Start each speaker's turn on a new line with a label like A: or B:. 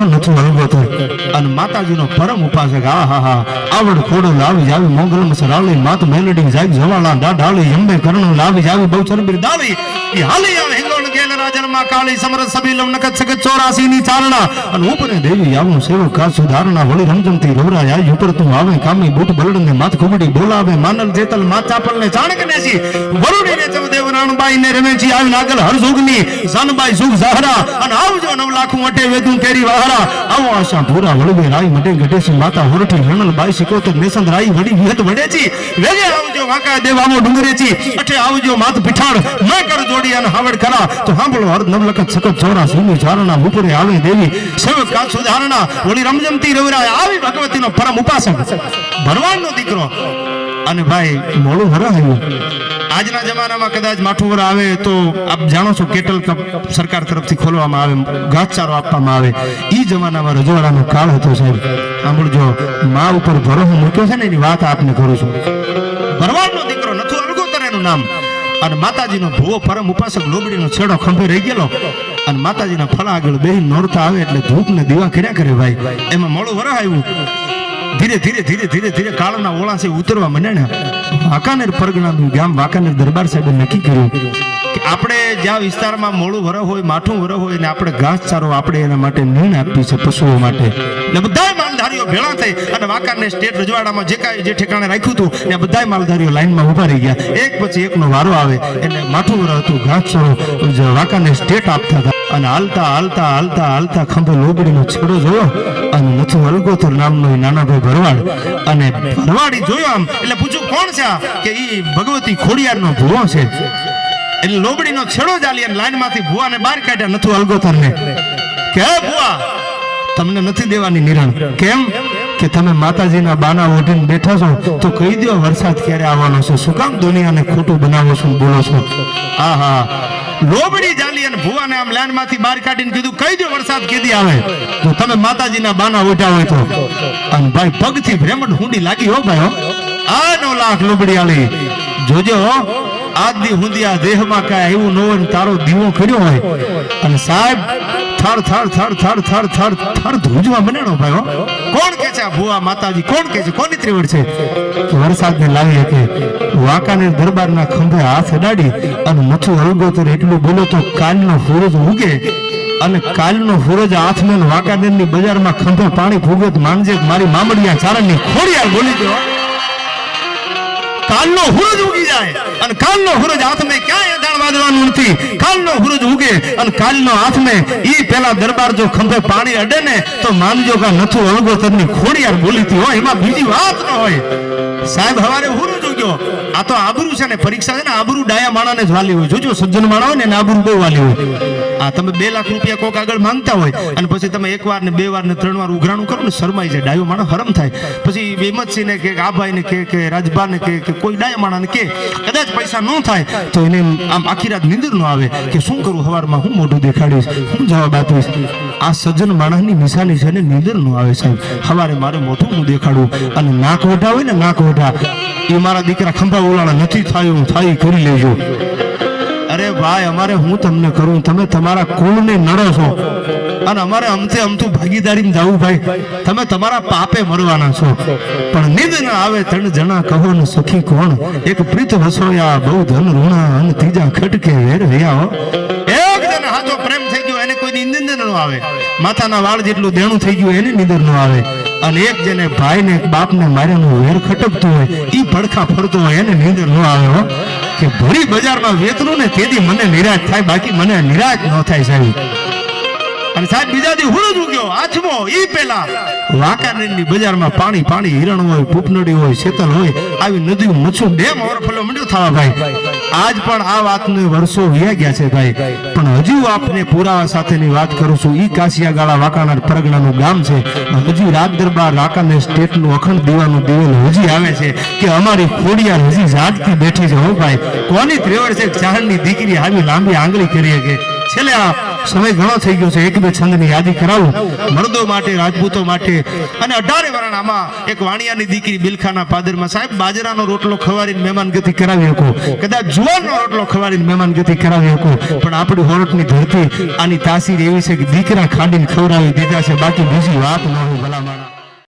A: નથી અનુભવતો અને માતાજીનો પરમ ઉપાસક, આ, હા હા, આવડ ખોડો લાવી જાવી મોગલમ સરાવલી માત મેલડી જાગ જવાલા દા ડાળી અંબે કરણ લાવી જાવી, બહુ ચરબીર દાવી. ઈ હાલી આવે હિંગોળ ગેલ રાજનમાં કાળી સમર સબીલમ નકત સગત 84 ની અને ઉપરે દેવી આવું સેવક કા સુધારણા વળી રમજમતી રોરાય આઈ ઉપર તું આવે, કામી બૂટ બલડ માથ કુબડી બોલાવે, માનલ જેતલ માથ ચાપલ ને ચાણક વરુડી ને ચમદેવ રાણબાઈ ને રમેજી આવી નાગલ હરજોગની સનબાઈ સુખ ઝહરા, અને આવજો લાખું અટે વેદું કેરી વહારા આવો આશા ભૂરા વળવે, રાઈ મટે ગટેસી માતા હોરઠી રણલ બાઈ સિકોતર મેસંદ રાઈ વડી વિહત વડેચી વેજે આવજો વાંકા દેવામો ડુંગરેચી અઠે આવજો માત પીઠાણ, ન કર જોડી અને હાવડ કરા તો હાંભળો હર નવલખત સકત ચોરા સીમી ચારણા ઉપરે આવે દેવી. સેવક કા સુધારણા, વળી રમજમતી રવિરાય. આવી ભગવતીનો પરમ ઉપાસક. ભરવાડનો દીકરો. અને ભાઈ, મોડું હરાયું આજના જમાનામાં કદાચ માઠું વર આવે તો આપ જાણો છો કેટલ કપ સરકાર તરફથી ખોલવામાં આવે, ઘાસચારો આપવામાં આવે. એ જમાનામાં રજવાડાનો કાળ હતો સાહેબ. સાંભળજો, મા ઉપર ભરોસો મૂક્યો છે ને એની વાત આપને કરું છું. ભરવાડનો દીકરો નથુ અલગોતર એનું નામ. અને માતાજીનો ભૂવો પરમ ઉપાસક લોબડીનો છેડો ખંભે રહી ગયેલો. અને માતાજીના ફળા આગળ બે નોરતા આવે એટલે ધૂપ ને દીવા કર્યા કરે ભાઈ. એમાં મોડું વરહ આવ્યું ધીરે ધીરે ધીરે ધીરે ધીરે કાળના ઓળાસે ઉતરવા મને ને. વાંકાનેર પરગણાનું ગામ વાંકાનેર દરબાર સાહેબે નક્કી કર્યું. કે આપણે જ્યાં વિસ્તારમાં મોડું વરહ હોય, માઠું વરહ હોય ને આપણે ઘાસચારો આપણે એના માટે નીણ આપી છે પશુઓ માટે. ને બધાય માલધારીઓ ભેળા થઈ અને વાંકાનેર સ્ટેટ રજવાડામાં જે કાંઈ જે ઠેકાણે રાખ્યું હતું, ત્યાં બધાય માલધારીઓ લાઈનમાં ઊભા રહી ગયા. એક પછી એકનો વારો આવે એટલે માઠું વરહ હતું ઘાસચારો જે વાંકાનેર સ્ટેટ આપતા હતા અને હાલતા હાલતા હાલતા હાલતા ખંભે લોબડીનો છેડો જોયો અને નથી અલગોથર નામનો નાનાભાઈ ભરવાડ અને ભરવાડી જોયો આમ. એટલે પૂછ્યું, કોણ છે કે એ ભગવતી ખોડિયારનો ભુવો છે. એટલે લોબડીનો છેડો ચાલી અને લાઈનમાંથી ભુવાને બહાર કાઢ્યા, નથુ અલગોતરને. કે, હે ભુવા, તમને નથી દેવાની નિરણ. કેમ? કે તમે માતાજીના બાના ઓઢીને બેઠા છો, તો કહી દો વરસાદ ક્યારે આવવાનો છે? શું કામ દુનિયાને ખોટું બનાવો છો બોલો છો? આહા. લોબડી જાલી અને ભુવાને આમ લાઈનમાંથી બહાર કાઢીને કીધું, કહી દો વરસાદ કેદી આવે? તો તમે માતાજીના બાના ઓઢ્યા હોય તો. અને ભાઈ, પગથી ભ્રેમણ હુંડી લાગી હો ભાઈ, હો. આ નો લાખ લોબડી આલી. જોજો આજ દી હુંદી આ દેહમાં કાંઈ એવું ન હોય તારો દીવો કર્યો હોય. અને સાહેબ, થર થર થર થર થર થર થર ધ્રુજવા બનેનો ભાઈ કોણ કે છે ભુવા માતાજી? કોણ કે છે? કોની ત્રિવડ છે? વરસાદને લાવી હતી વાંકાનેર દરબારના ખંભે હાથ અડાડી અને મથું હલગોતર એટલું બોલો તો કાલનો સૂરજ ઉગે. અને કાલનો સૂરજ હાથમાં વાંકાનેરની બજારમાં ખંભે પાણી ફૂગે માંગજે મારી મામડિયા ચારણની ખોડિયાર બોલી દો કાલનો હુરજ ઉગી જાય. અને કાલનો હુરજ હાથમે ક્યાંય અજાણ વાદવાનું નથી. કાલનો હુરજ ઉગે અને કાલનો હાથમે ઈ પેલા દરબાર જો ખંભે પાણી અડે ને, તો માનજો કે નથુ અળગોતરની ખોડિયાર બોલીતી હોય. એમાં બીજી વાત ન હોય. સાહેબ, હવારે હુરજ ઉગ્યો. આ તો આબરૂ છે ને, પરીક્ષા છે ને, આબરૂ ડાયા માણાને જ વાલી હોય. જોજો, સજ્જન માણા હોય ને આબરૂ બહુ વાલી હોય. આ તમે બે લાખ રૂપિયા કોક આગળ માંગતા હોય. અને પછી તમે એક વાર ને બે વાર ને ત્રણ વાર ઉઘરાણું કરો ને શરમાઈ જાય. ડાયો માણસ હરમ થાય. પછી હિંમતસિંહ ને કે આભાઈને કે કે રાજભાને કે કે કોઈ ડાયા માણસ કે કદાચ પૈસા ન થાય, તો એને આમ આખી રાત નિંદર ન આવે કે શું કરું, હવારમાં હું મોઢું દેખાડીશ, હું જવાબ આપીશ. આ સજ્જન માણસની નિશાની છે ને નિંદર ન આવે સાહેબ. હવારે મારે મોઢું હું દેખાડું અને નાક ઓઢા હોય ને નાક ઓઢા, એ મારા દીકરા ખંભા ઓલાણા નથી થાયું થાય ઈ કરી લેજો. અરે ભાઈ, અમારે હું તમને કરું? તમે તમારા કુળને નડો છો. અને અમારે અમથે અમથું ભાગીદારી જવું ભાઈ. તમે તમારા પાપે મરવાના છો. પણ નિદ ન આવે ત્રણ જણા કહો ને સુખી કોણ? એક પ્રીત વસોયા, બહુ ધન ઋણા અને ત્રીજા ખટકે વેર રહ્યા એક જણ હાજો પ્રેમ થઈ ગયો, એને કોઈ નિંદન ન આવે. માથાના વાળ જેટલું દેણું થઈ ગયું, એને નિંદર ન આવે. અને એક જેને ભાઈ ને બાપ ને માર્યાનું વેર ખટકતું હોય, ઈ પડખા ફરતો હોય, એને નિંદર ન આવે હો. કે ભરી બજારમાં વેચનું ને તેથી મને નિરાશ થાય, બાકી મને નિરાશ ન થાય સાહેબ. અને સાહેબ, બીજા દી હુરજ ઉગ્યો. આઠમો ઈ પેલા. વાંકાનેરની બજારમાં પાણી પાણી હિરણ હોય પૂપનડી હોય, શેતલ હોય, આવી નદીઓ મચ્છુ ડેમ ઓવરફ્લો મંડ્યો થવા ભાઈ. આજ પણ આ વાતને વર્ષો વ્યા ગયા છે ભાઈ. પણ હજુ આપને પુરાવા સાથેની વાત કરું છું. ઈ કાશિયાગાળા વાંકાનેર પરગણાનું ગામ છે. હજી રાજ દરબાર વાંકાનેર સ્ટેટનું અખંડ દીવાનું દિવેલ હજી આવે છે કે અમારી ખોડિયાર હજી જાગતી બેઠી છે. હો ભાઈ, કોની ત્રેવડ છે ચાહણની દીકરી આવી લાંબી આંગળી કરી શકે? છેલ્લે આ સમય ઘણો થઈ ગયો છે. એક બે છંદની યાદી કરાવું. મર્દો માટે, રાજપૂતો માટે. અને અઢારે વરાણામાં એક વાણિયાની દીકરી બિલખાના પાદરમાં, સાહેબ, બાજરાનો રોટલો ખવારીને મહેમાન ગતિ કરાવી શકો. કદાચ જુવારનો રોટલો ખવારીને મહેમાન ગતિ કરાવી શકો. પણ આપણી હોરટની ધરતી આની તાસીર એવી છે કે દીકરા ખાંડીને ખવડાવી દીધા છે. બાકી બીજી વાત ન હોય.